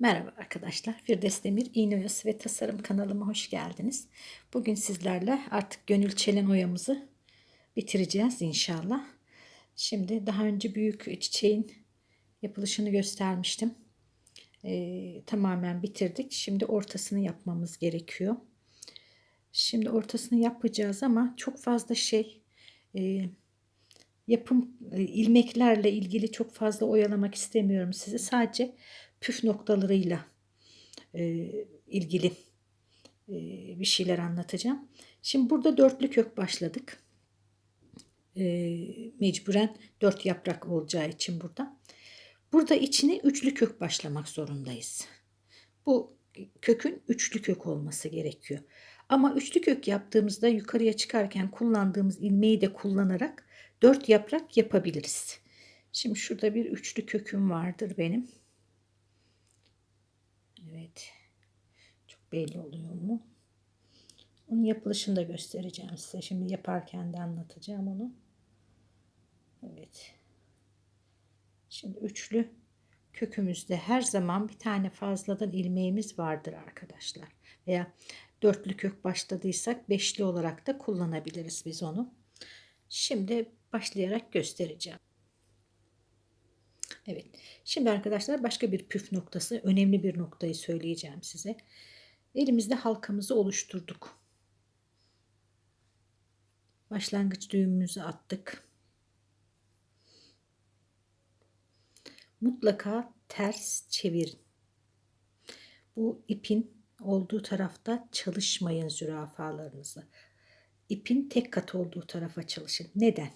Merhaba arkadaşlar. Firdevs Demir İğne Oyası ve Tasarım kanalıma hoş geldiniz. Bugün sizlerle artık gönül çelen oyamızı bitireceğiz inşallah. Şimdi daha önce büyük çiçeğin yapılışını göstermiştim. Ee, tamamen bitirdik. Şimdi ortasını yapmamız gerekiyor. Şimdi ortasını yapacağız ama çok fazla şey e, yapım e, ilmeklerle ilgili çok fazla oyalamak istemiyorum sizi. Sadece püf noktalarıyla e, ilgili e, bir şeyler anlatacağım. Şimdi burada dörtlü kök başladık. E, mecburen dört yaprak olacağı için burada. Burada içine üçlü kök başlamak zorundayız. Bu kökün üçlü kök olması gerekiyor. Ama üçlü kök yaptığımızda yukarıya çıkarken kullandığımız ilmeği de kullanarak dört yaprak yapabiliriz. Şimdi şurada bir üçlü köküm vardır benim. Evet. Çok belli oluyor mu? Onun yapılışını da göstereceğim size. Şimdi yaparken de anlatacağım onu. Evet. Şimdi üçlü kökümüzde her zaman bir tane fazladan ilmeğimiz vardır arkadaşlar. Veya dörtlü kök başladıysak beşli olarak da kullanabiliriz biz onu. Şimdi başlayarak göstereceğim. Evet. Şimdi arkadaşlar başka bir püf noktası, önemli bir noktayı söyleyeceğim size. Elimizde halkamızı oluşturduk. Başlangıç düğümümüzü attık. Mutlaka ters çevirin. Bu ipin olduğu tarafta çalışmayın zürafalarınızı. İpin tek kat olduğu tarafa çalışın. Neden?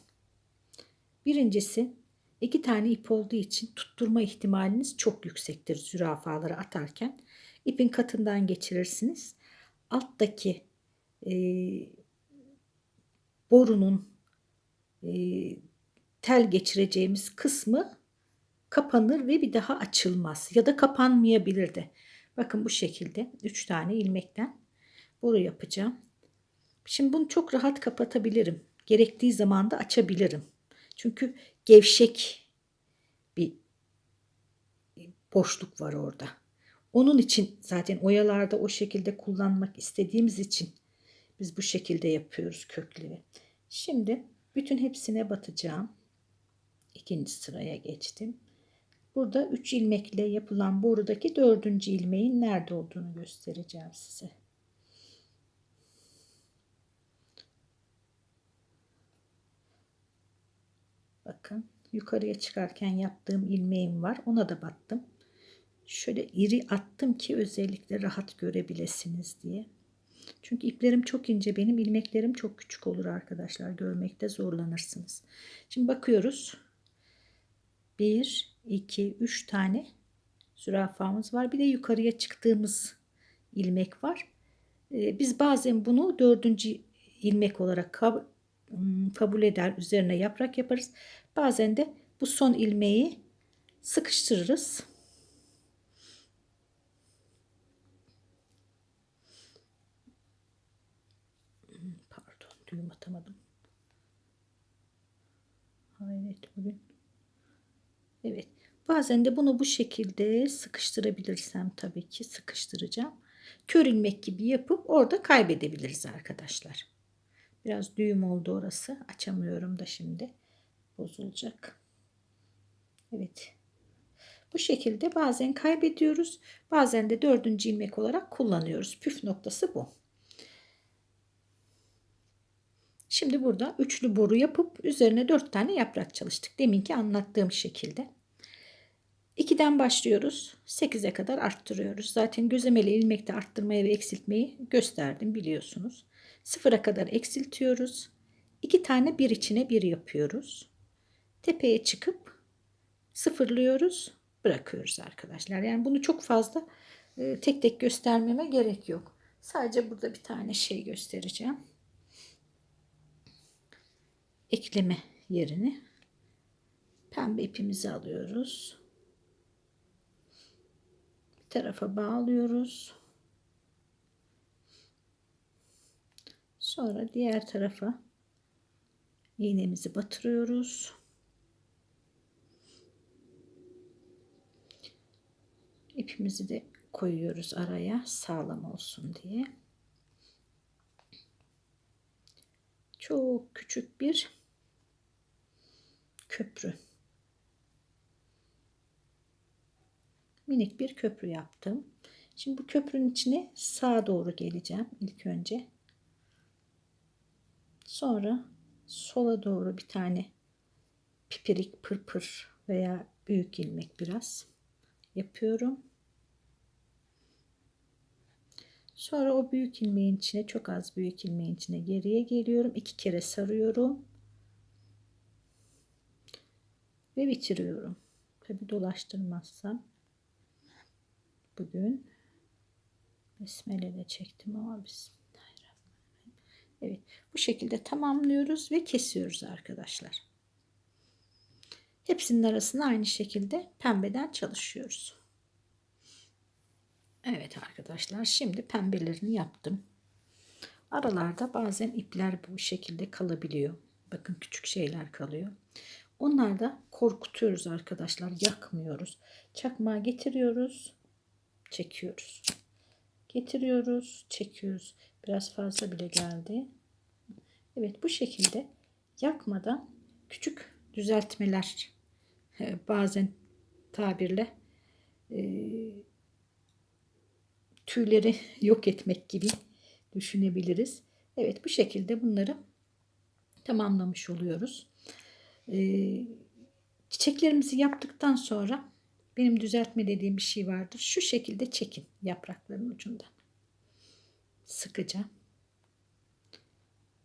Birincisi İki tane ip olduğu için tutturma ihtimaliniz çok yüksektir zürafaları atarken. İpin katından geçirirsiniz. Alttaki e, borunun e, tel geçireceğimiz kısmı kapanır ve bir daha açılmaz ya da kapanmayabilir de. Bakın bu şekilde 3 tane ilmekten boru yapacağım. Şimdi bunu çok rahat kapatabilirim. Gerektiği zaman da açabilirim. Çünkü gevşek bir boşluk var orada. Onun için zaten oyalarda o şekilde kullanmak istediğimiz için biz bu şekilde yapıyoruz kökleri. Şimdi bütün hepsine batacağım. İkinci sıraya geçtim. Burada 3 ilmekle yapılan borudaki dördüncü ilmeğin nerede olduğunu göstereceğim size. Bakın yukarıya çıkarken yaptığım ilmeğim var. Ona da battım. Şöyle iri attım ki özellikle rahat görebilesiniz diye. Çünkü iplerim çok ince benim ilmeklerim çok küçük olur arkadaşlar. Görmekte zorlanırsınız. Şimdi bakıyoruz. 1, 2, 3 tane zürafamız var. Bir de yukarıya çıktığımız ilmek var. Ee, biz bazen bunu dördüncü ilmek olarak Hmm, kabul eder. Üzerine yaprak yaparız. Bazen de bu son ilmeği sıkıştırırız. Hmm, pardon düğüm atamadım. Hayret bugün. Evet. Bazen de bunu bu şekilde sıkıştırabilirsem tabii ki sıkıştıracağım. Kör ilmek gibi yapıp orada kaybedebiliriz arkadaşlar. Biraz düğüm oldu orası. Açamıyorum da şimdi. Bozulacak. Evet. Bu şekilde bazen kaybediyoruz. Bazen de dördüncü ilmek olarak kullanıyoruz. Püf noktası bu. Şimdi burada üçlü boru yapıp üzerine dört tane yaprak çalıştık. Deminki anlattığım şekilde. 2'den başlıyoruz. 8'e kadar arttırıyoruz. Zaten gözemeli ilmekte arttırmayı ve eksiltmeyi gösterdim biliyorsunuz. Sıfıra kadar eksiltiyoruz. İki tane bir içine bir yapıyoruz. Tepeye çıkıp sıfırlıyoruz. Bırakıyoruz arkadaşlar. Yani bunu çok fazla e, tek tek göstermeme gerek yok. Sadece burada bir tane şey göstereceğim. Ekleme yerini. Pembe ipimizi alıyoruz. Bir tarafa bağlıyoruz. Sonra diğer tarafa iğnemizi batırıyoruz. İpimizi de koyuyoruz araya sağlam olsun diye. Çok küçük bir köprü. Minik bir köprü yaptım. Şimdi bu köprünün içine sağa doğru geleceğim ilk önce. Sonra sola doğru bir tane pipirik pırpır veya büyük ilmek biraz yapıyorum. Sonra o büyük ilmeğin içine çok az büyük ilmeğin içine geriye geliyorum. iki kere sarıyorum. Ve bitiriyorum. Tabi dolaştırmazsam bugün besmele de çektim ama bismillahirrahmanirrahim. Evet bu şekilde tamamlıyoruz ve kesiyoruz arkadaşlar. Hepsinin arasında aynı şekilde pembeden çalışıyoruz. Evet arkadaşlar şimdi pembelerini yaptım. Aralarda bazen ipler bu şekilde kalabiliyor. Bakın küçük şeyler kalıyor. Onlar da korkutuyoruz arkadaşlar. Yakmıyoruz. Çakmağı getiriyoruz. Çekiyoruz. Getiriyoruz. Çekiyoruz. Biraz fazla bile geldi. Evet bu şekilde yakmadan küçük düzeltmeler bazen tabirle tüyleri yok etmek gibi düşünebiliriz. Evet bu şekilde bunları tamamlamış oluyoruz. Ee, çiçeklerimizi yaptıktan sonra benim düzeltme dediğim bir şey vardır. Şu şekilde çekin yaprakların ucundan. Sıkıca.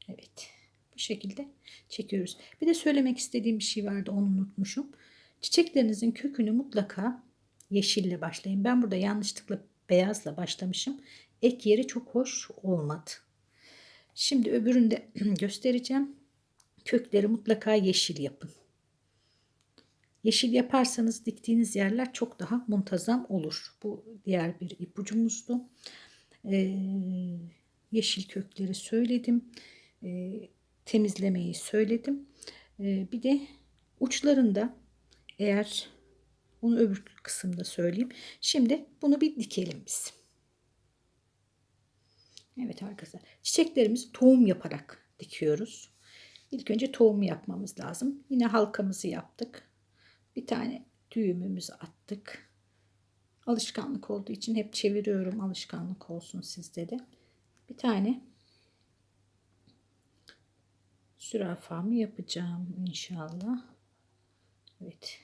Evet. Bu şekilde çekiyoruz. Bir de söylemek istediğim bir şey vardı. Onu unutmuşum. Çiçeklerinizin kökünü mutlaka yeşille başlayın. Ben burada yanlışlıkla beyazla başlamışım. Ek yeri çok hoş olmadı. Şimdi öbüründe göstereceğim. Kökleri mutlaka yeşil yapın. Yeşil yaparsanız diktiğiniz yerler çok daha muntazam olur. Bu diğer bir ipucumuzdu. Ee, yeşil kökleri söyledim. Ee, temizlemeyi söyledim. Ee, bir de uçlarında eğer onu öbür kısımda söyleyeyim. Şimdi bunu bir dikelim biz. Evet arkadaşlar. Çiçeklerimizi tohum yaparak dikiyoruz. İlk önce tohum yapmamız lazım. Yine halkamızı yaptık. Bir tane düğümümüzü attık. Alışkanlık olduğu için hep çeviriyorum. Alışkanlık olsun sizde de. Bir tane zürafamı yapacağım inşallah. Evet.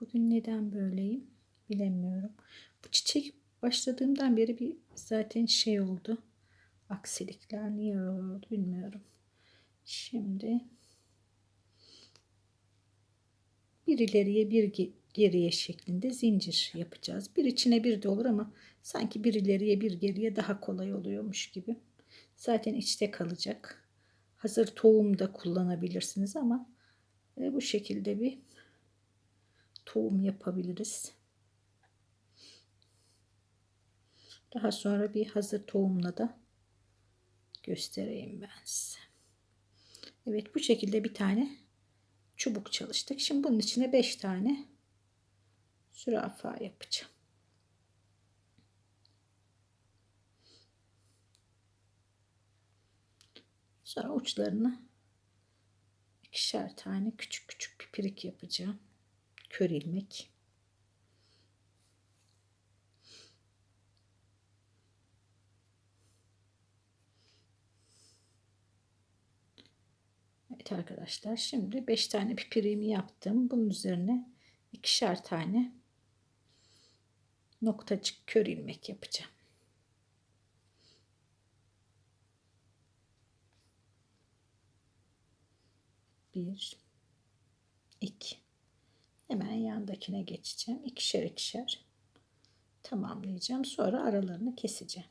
Bugün neden böyleyim bilemiyorum. Bu çiçek başladığımdan beri bir zaten şey oldu. Aksilikler niye oldu bilmiyorum. Şimdi bir ileriye bir geriye şeklinde zincir yapacağız. Bir içine bir de olur ama sanki bir ileriye bir geriye daha kolay oluyormuş gibi. Zaten içte kalacak. Hazır tohum da kullanabilirsiniz ama e, bu şekilde bir tohum yapabiliriz. Daha sonra bir hazır tohumla da göstereyim ben size. Evet bu şekilde bir tane çubuk çalıştık. Şimdi bunun içine 5 tane zürafa yapacağım. Sonra uçlarını ikişer tane küçük küçük pipirik yapacağım kör ilmek. Evet arkadaşlar şimdi 5 tane pipirimi yaptım. Bunun üzerine ikişer tane noktacık kör ilmek yapacağım. Bir, iki, Hemen yandakine geçeceğim. İkişer ikişer tamamlayacağım. Sonra aralarını keseceğim.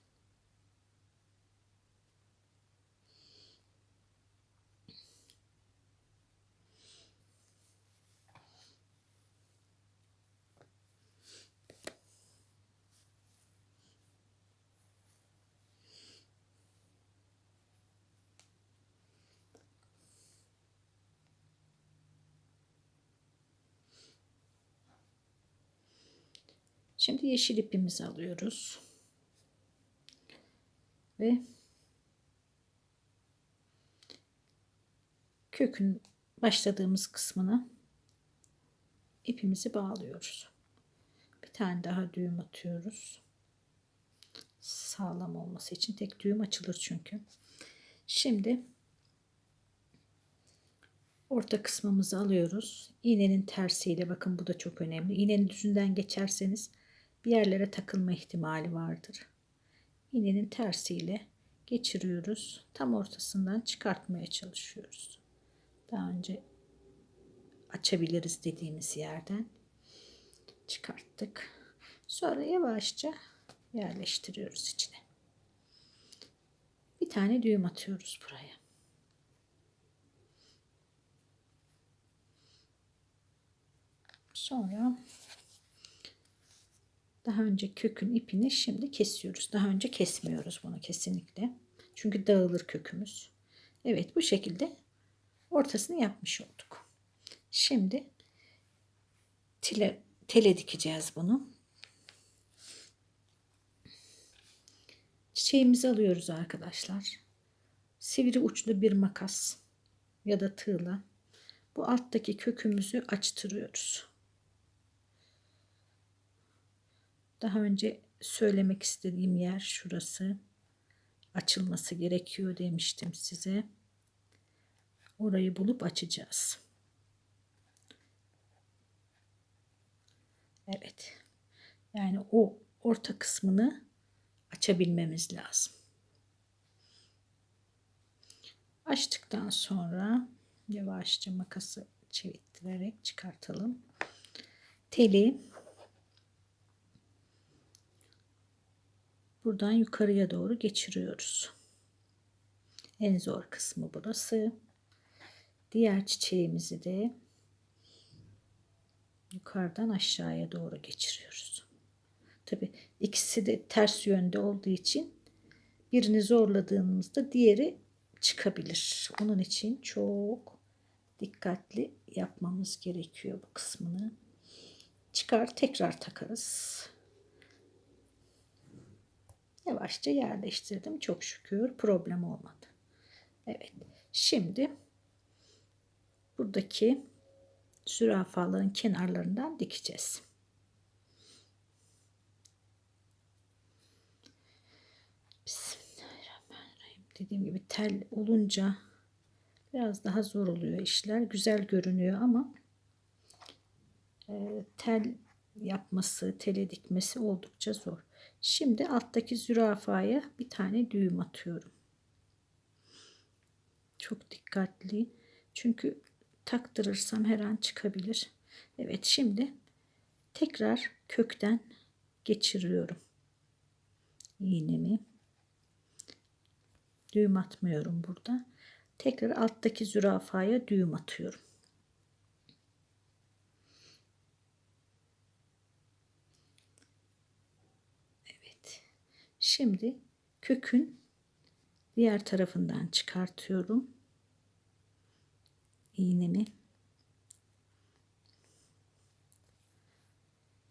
Şimdi yeşil ipimizi alıyoruz. Ve kökün başladığımız kısmına ipimizi bağlıyoruz. Bir tane daha düğüm atıyoruz. Sağlam olması için tek düğüm açılır çünkü. Şimdi orta kısmımızı alıyoruz. İğnenin tersiyle bakın bu da çok önemli. İğnenin düzünden geçerseniz bir yerlere takılma ihtimali vardır. İğnenin tersiyle geçiriyoruz. Tam ortasından çıkartmaya çalışıyoruz. Daha önce açabiliriz dediğimiz yerden çıkarttık. Sonra yavaşça yerleştiriyoruz içine. Bir tane düğüm atıyoruz buraya. Sonra daha önce kökün ipini şimdi kesiyoruz. Daha önce kesmiyoruz bunu kesinlikle. Çünkü dağılır kökümüz. Evet bu şekilde ortasını yapmış olduk. Şimdi tile, tele dikeceğiz bunu. Çiçeğimizi alıyoruz arkadaşlar. Sivri uçlu bir makas ya da tığla bu alttaki kökümüzü açtırıyoruz. Daha önce söylemek istediğim yer şurası. Açılması gerekiyor demiştim size. Orayı bulup açacağız. Evet. Yani o orta kısmını açabilmemiz lazım. Açtıktan sonra yavaşça makası çevirerek çıkartalım. Teli buradan yukarıya doğru geçiriyoruz. En zor kısmı burası. Diğer çiçeğimizi de yukarıdan aşağıya doğru geçiriyoruz. Tabi ikisi de ters yönde olduğu için birini zorladığımızda diğeri çıkabilir. Onun için çok dikkatli yapmamız gerekiyor bu kısmını. Çıkar tekrar takarız. Yavaşça yerleştirdim. Çok şükür problem olmadı. Evet. Şimdi buradaki zürafaların kenarlarından dikeceğiz. Bismillahirrahmanirrahim. Dediğim gibi tel olunca biraz daha zor oluyor işler. Güzel görünüyor ama e, tel yapması, tele dikmesi oldukça zor. Şimdi alttaki zürafaya bir tane düğüm atıyorum. Çok dikkatli. Çünkü taktırırsam her an çıkabilir. Evet şimdi tekrar kökten geçiriyorum. iğnemi. Düğüm atmıyorum burada. Tekrar alttaki zürafaya düğüm atıyorum. Evet. Şimdi kökün diğer tarafından çıkartıyorum iğnemi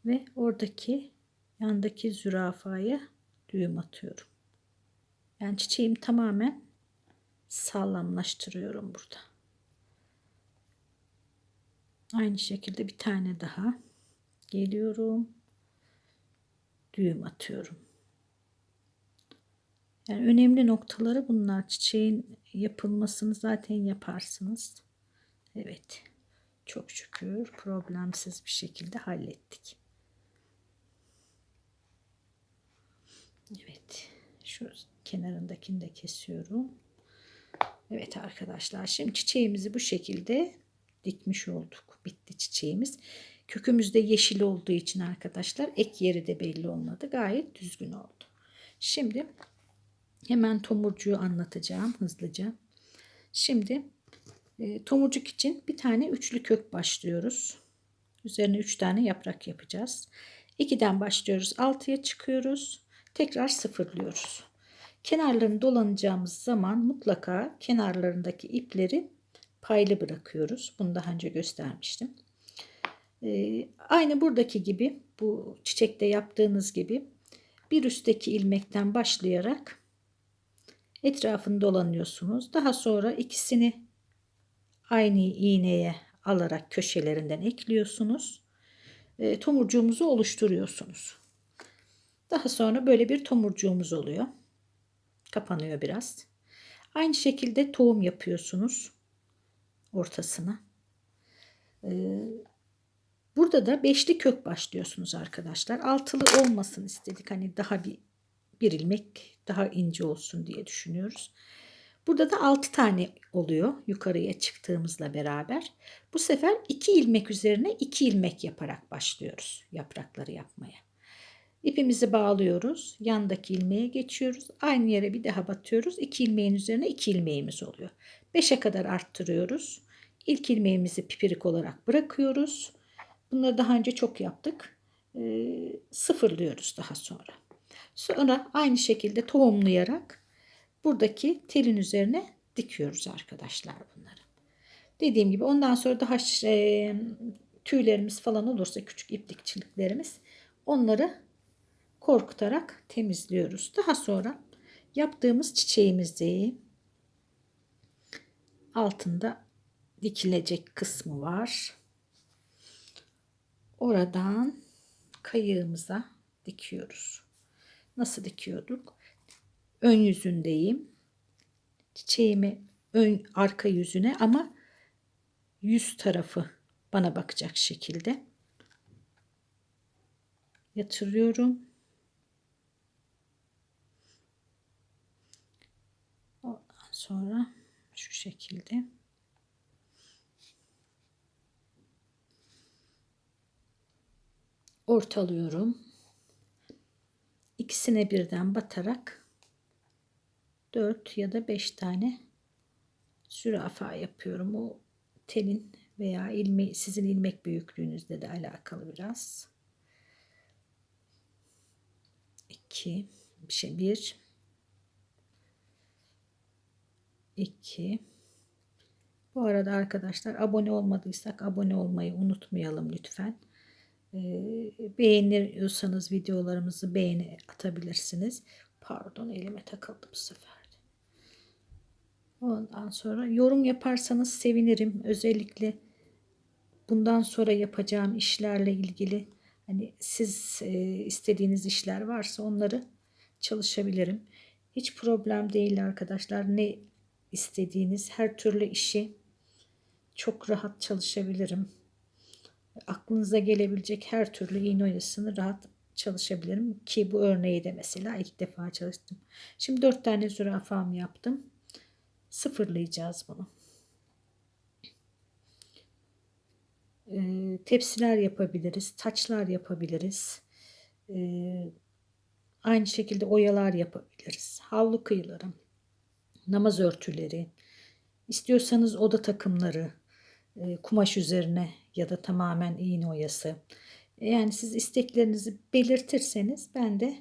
ve oradaki yandaki zürafaya düğüm atıyorum. Yani çiçeğim tamamen sağlamlaştırıyorum burada. Aynı şekilde bir tane daha geliyorum. Düğüm atıyorum. Yani önemli noktaları bunlar. Çiçeğin yapılmasını zaten yaparsınız. Evet. Çok şükür problemsiz bir şekilde hallettik. Evet. Şu kenarındakini de kesiyorum. Evet arkadaşlar şimdi çiçeğimizi bu şekilde dikmiş olduk. Bitti çiçeğimiz. Kökümüzde yeşil olduğu için arkadaşlar ek yeri de belli olmadı. Gayet düzgün oldu. Şimdi hemen tomurcuğu anlatacağım hızlıca. Şimdi e, tomurcuk için bir tane üçlü kök başlıyoruz. Üzerine üç tane yaprak yapacağız. 2'den başlıyoruz. 6'ya çıkıyoruz. Tekrar sıfırlıyoruz. Kenarlarını dolanacağımız zaman mutlaka kenarlarındaki ipleri paylı bırakıyoruz. Bunu daha önce göstermiştim. Ee, aynı buradaki gibi bu çiçekte yaptığınız gibi bir üstteki ilmekten başlayarak etrafını dolanıyorsunuz. Daha sonra ikisini aynı iğneye alarak köşelerinden ekliyorsunuz. E, tomurcuğumuzu oluşturuyorsunuz. Daha sonra böyle bir tomurcuğumuz oluyor. Kapanıyor biraz. Aynı şekilde tohum yapıyorsunuz ortasına. Ee, burada da beşli kök başlıyorsunuz arkadaşlar. Altılı olmasın istedik. Hani daha bir, bir ilmek daha ince olsun diye düşünüyoruz. Burada da 6 tane oluyor yukarıya çıktığımızla beraber. Bu sefer 2 ilmek üzerine 2 ilmek yaparak başlıyoruz yaprakları yapmaya. İpimizi bağlıyoruz. Yandaki ilmeğe geçiyoruz. Aynı yere bir daha batıyoruz. 2 ilmeğin üzerine 2 ilmeğimiz oluyor. 5'e kadar arttırıyoruz. İlk ilmeğimizi pipirik olarak bırakıyoruz. Bunları daha önce çok yaptık. E, sıfırlıyoruz daha sonra. Sonra aynı şekilde tohumlayarak buradaki telin üzerine dikiyoruz arkadaşlar bunları. Dediğim gibi ondan sonra daha e, tüylerimiz falan olursa küçük iplikçiliklerimiz onları korkutarak temizliyoruz. Daha sonra yaptığımız çiçeğimizi altında dikilecek kısmı var. Oradan kayığımıza dikiyoruz. Nasıl dikiyorduk? Ön yüzündeyim. Çiçeğimi ön arka yüzüne ama yüz tarafı bana bakacak şekilde yatırıyorum. Ondan sonra şu şekilde ortalıyorum. İkisine birden batarak 4 ya da 5 tane zürafa yapıyorum. O telin veya ilme, sizin ilmek büyüklüğünüzle de alakalı biraz. 2 bir şey 1 2 Bu arada arkadaşlar abone olmadıysak abone olmayı unutmayalım lütfen. Beğeniyorsanız videolarımızı beğeni atabilirsiniz. Pardon elime takıldı bu sefer. Ondan sonra yorum yaparsanız sevinirim. Özellikle bundan sonra yapacağım işlerle ilgili hani siz e, istediğiniz işler varsa onları çalışabilirim. Hiç problem değil arkadaşlar. Ne istediğiniz her türlü işi çok rahat çalışabilirim aklınıza gelebilecek her türlü iğne oyasını rahat çalışabilirim. Ki bu örneği de mesela ilk defa çalıştım. Şimdi dört tane zürafam yaptım. Sıfırlayacağız bunu. Ee, tepsiler yapabiliriz. Taçlar yapabiliriz. Ee, aynı şekilde oyalar yapabiliriz. Havlu kıyıları. Namaz örtüleri. İstiyorsanız oda takımları kumaş üzerine ya da tamamen iğne oyası. Yani siz isteklerinizi belirtirseniz ben de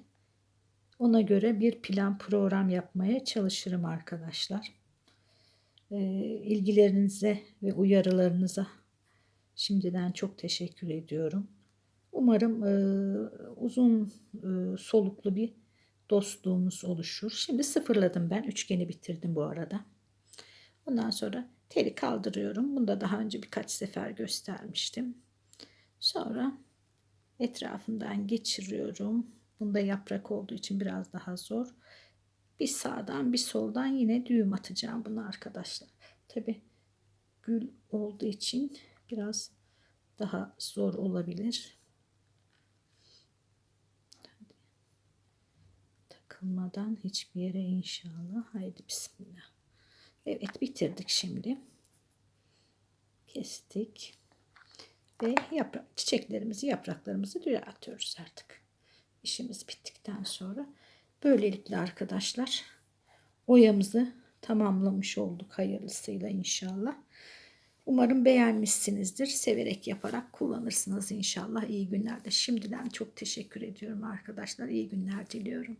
ona göre bir plan program yapmaya çalışırım arkadaşlar. E, ilgilerinize ve uyarılarınıza şimdiden çok teşekkür ediyorum. Umarım e, uzun soluklu bir dostluğumuz oluşur. Şimdi sıfırladım ben. Üçgeni bitirdim bu arada. Ondan sonra Teli kaldırıyorum. Bunu da daha önce birkaç sefer göstermiştim. Sonra etrafından geçiriyorum. Bunda yaprak olduğu için biraz daha zor. Bir sağdan bir soldan yine düğüm atacağım bunu arkadaşlar. Tabi gül olduğu için biraz daha zor olabilir. Takılmadan hiçbir yere inşallah. Haydi bismillah. Evet bitirdik şimdi. Kestik. Ve yaprak, çiçeklerimizi, yapraklarımızı düzeltiyoruz artık. İşimiz bittikten sonra. Böylelikle arkadaşlar oyamızı tamamlamış olduk hayırlısıyla inşallah. Umarım beğenmişsinizdir. Severek yaparak kullanırsınız inşallah. İyi günlerde. Şimdiden çok teşekkür ediyorum arkadaşlar. İyi günler diliyorum.